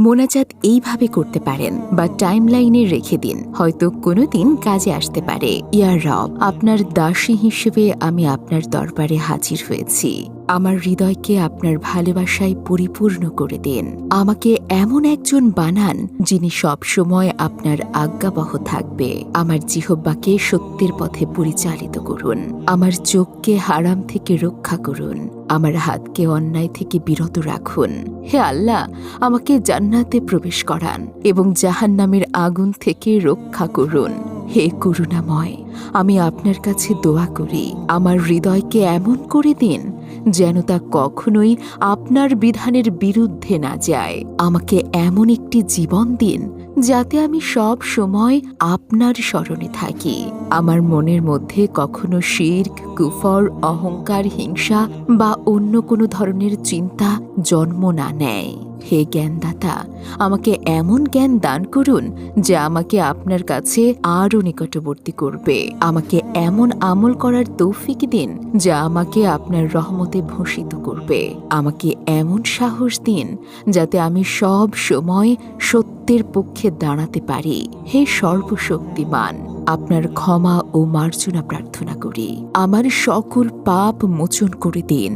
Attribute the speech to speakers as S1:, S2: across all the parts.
S1: মোনাজাত এইভাবে করতে পারেন, বা টাইম লাইনে রেখে দিন। হয়তো কোনো দিন কাজে আসতে পারে। ইয়ার রব, আপনার দাসী হিসেবে আমি আপনার দরবারে হাজির হয়েছি। আমার হৃদয়কে আপনার ভালোবাসায় পরিপূর্ণ করে দিন। আমাকে এমন একজন বানান, যিনি সব সময় আপনার আজ্ঞাবহ থাকবে। আমার জিহব্বাকে সত্যের পথে পরিচালিত করুন। আমার চোখকে হারাম থেকে রক্ষা করুন। আমার হাতকে অন্যায় থেকে বিরত রাখুন। হে আল্লাহ, আমাকে জান্নাতে প্রবেশ করান এবং জাহান্নামের আগুন থেকে রক্ষা করুন। হে করুণাময়, আমি আপনার কাছে দোয়া করি। আমার হৃদয়কে এমন করে দিন যেন তা কখনোই আপনার বিধানের বিরুদ্ধে না যায়। আমাকে এমন একটি জীবন দিন, যাতে আমি সব সময় আপনার স্মরণে থাকি। আমার মনের মধ্যে কখনো শির্ক, কুফর, অহংকার, হিংসা বা অন্য কোনো ধরনের চিন্তা জন্ম না নেয়। হে জ্ঞানদাতা, আমাকে এমন জ্ঞান দান করুন যা আমাকে আপনার কাছে আরও নিকটবর্তী করবে। আমাকে এমন আমল করার তৌফিক দিন যা আমাকে আপনার রহমতে ভূষিত করবে। আমাকে এমন সাহস দিন যাতে আমি সব সময় সত্যের পক্ষে দাঁড়াতে পারি। হে সর্বশক্তিমান, আপনার ক্ষমা ও মার্জনা প্রার্থনা করি। আমার সকল পাপ মোচন করে দিন।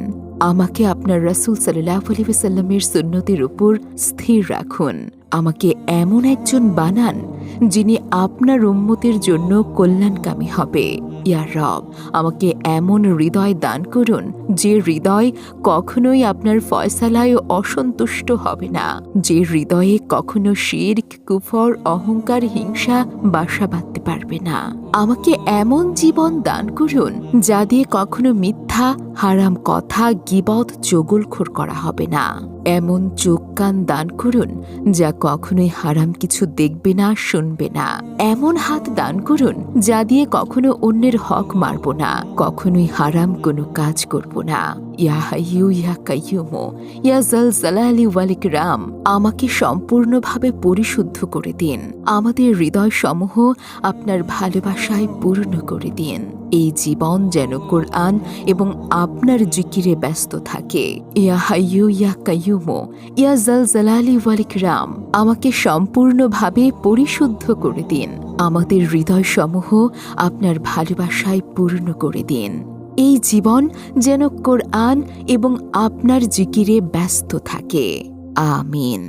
S1: আমাকে আপনার রাসুল সাল্লাহ আলহিসাল্লামের সুন্নতির উপর স্থির রাখুন। আমাকে এমন একজন বানান যিনি আপনার উম্মতের জন্য কল্যাণকামী হবে। ইয়া রব, আমাকে এমন হৃদয় দান করুন যে হৃদয় কখনোই আপনার ফয়সালায় অসন্তুষ্ট হবে না। যে হৃদয়ে কখনো শির্ক, কুফর, অহংকার, হিংসা, বাসা বাঁধতে পারবে না। আমাকে এমন জীবন দান করুন যা দিয়ে কখনো মিথ্যা, হারাম কথা গিবত চগলখোর করা হবে না। এমন চোখ কান দান করুন যা কখনোই হারাম কিছু দেখবে না শুনবে না। এমন হাত দান করুন, যা দিয়ে কখনো অন্যের হক মারব না, কখনোই হারাম কোনো কাজ করব না। ইয়া ইয়া ওয়ালিক রাম আমাকে সম্পূর্ণভাবে পরিশুদ্ধ করে দিন। আমাদের হৃদয় সমূহ আপনার ভালোবাসায় পূর্ণ করে দিন। এই জীবন যেন কোরআন এবং আপনার জিকিরে ব্যস্ত থাকে। ইয়া হাইয়ু, ইয়া কাইয়ুমো, ইয়া জাল জালালি ওয়ালিক রাম আমাকে সম্পূর্ণভাবে পরিশুদ্ধ করে দিন। আমাদের হৃদয় সমূহ আপনার ভালোবাসায় পূর্ণ করে দিন। এই জীবন যেন কোরআন এবং আপনার জিকিরে ব্যস্ত থাকে। আমিন।